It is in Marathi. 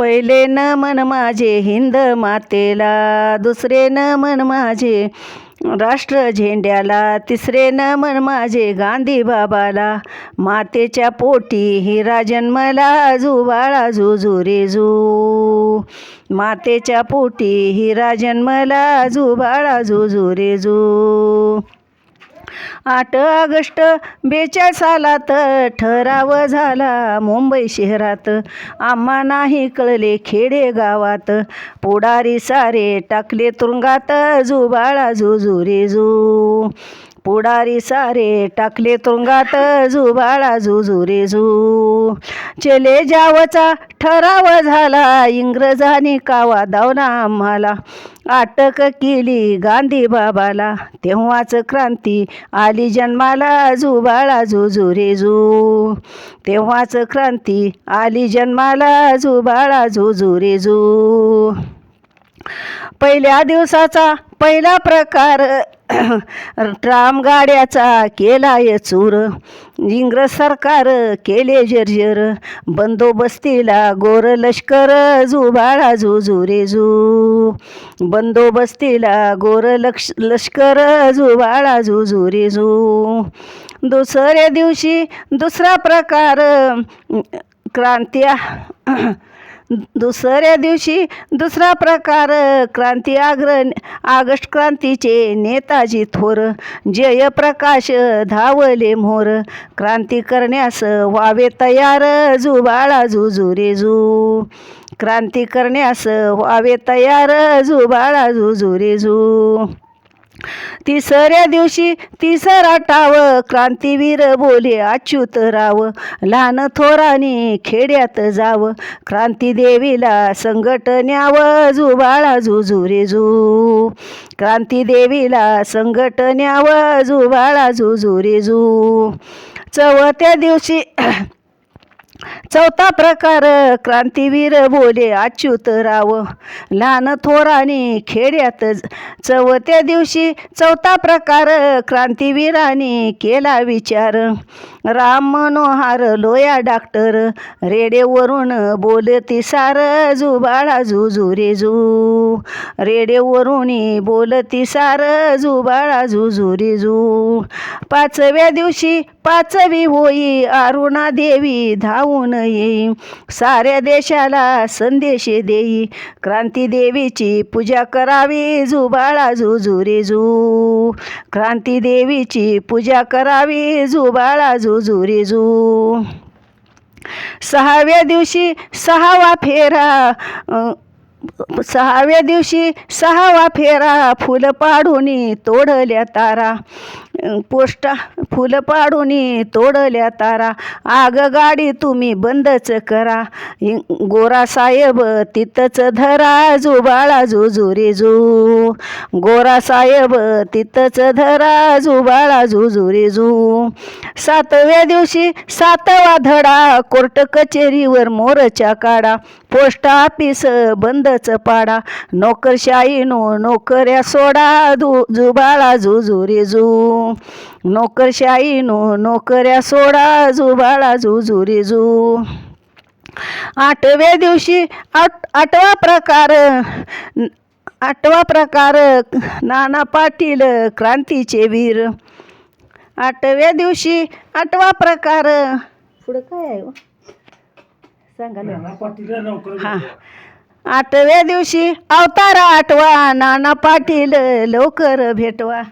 पहिले न मन माझे हिंद मातेला दुसरे न मन माझे राष्ट्र झेंड्याला तिसरे न मन माझे गांधी बाबाला. मातेच्या पोटी हिरा जन्मला जुबाळा जुजू रे जू. मातेच्या पोटी हिरा जन्मला जुबाळा जुजू रे जू. आठ ऑगस्ट बेचाळ सालात ठराव झाला मुंबई शहरात. आम्हा नाही कळले खेडे गावात. पुढारी सारे टाकले तुरुंगात जुबाळा जुजू रे जू पुढारी सारे टाकले तुरुंगात जुबाळा जुजू रे जू. चले जावचा ठराव झाला इंग्रजांनी कावा दावना आम्हाला. अटक केली गांधी बाबाला तेव्हाच क्रांती आली जन्माला. जुबाळा जुजू रे जू. तेव्हाच क्रांती आली जन्माला. जुबाळा जुजू रे जू. पहिल्या दिवसाचा पहिला प्रकार ट्राम गाड्याचा आहे चूर. इंग्रज सरकार केले जर्जर. बंदोबस्तीला गोर लष्कर जुबाळा जुजू रे जू. बंदोबस्तीला गोर लक्ष लष्कर जुबाळा जुजू रे जू. दुसऱ्या दिवशी दुसरा प्रकार क्रांत्या दुसऱ्या दिवशी दुसरा प्रकार क्रांती आग्र ऑगस्ट क्रांतीचे नेताजी थोर जयप्रकाश धावले मोर क्रांती करण्यास व्हावे तयार जुबाळा जुजू रे जू. क्रांती करण्यास व्हावे तयार जुबाळा जुजू रे जू. तिसऱ्या दिवशी तिसरा टाव क्रांतीवीर बोले अच्युतराव लहान थोरानी खेड्यात जाव क्रांती देवीला न्याव जुबाळा जुजुरे जू क्रांती देवीला संकट जुबाळा जुजुरे जू. चौथ्या दिवशी चौथा प्रकार क्रांतीवीर बोले अच्युत राव. लहान थोरानी खेड्यात चौथ्या दिवशी चौथा प्रकार क्रांतीवीराने केला विचार. राम मनोहार लोया डॉक्टर रेडेवरून बोलती सार जुबाळा जुजू रे जू. रेडेवरून बोलती सार जुबाळा जुजू रे जू. पाचव्या दिवशी पाचवी होई अरुणा देवी धावून येई साऱ्या देशाला संदेश देई. क्रांती देवीची पूजा करावी जुबाळा जुजू जू. क्रांती देवीची पूजा करावी जुबाळा जुजू जू. सहाव्या दिवशी सहावा फेरा सहाव्या दिवशी सहावा फेरा फुलं पाडून तोडल्या तारा. पोष्टा फुलं पाडून तोडल्या तारा. आग गाडी तुम्ही बंदच करा. गोरा साहेब तिथंच धरा जुबाळा जुजू रे जू. गोरा साहेब तिथंच धरा जुबाळा जुजू रे जू. सातव्या दिवशी सातवा धडा कोर्ट कचेरीवर मोरच्या काढा. पोस्ट ऑफिस बंदच पाडा. नोकरशाहीनो नोकऱ्या सोडा दु जुबाळा जुजू रे जू नोकरशाहीनो नोकऱ्या सोडा जुबाळा जुजू रे जू. आठव्या दिवशी आठ आठवा प्रकार आठवा प्रकार नाना पाटील क्रांतीचे वीर. आठव्या दिवशी आठवा प्रकार पुढं काय आहे हो? सांगा ना. हा आठव्या दिवशी अवतार आठवा नाना पाटील लवकर भेटवा.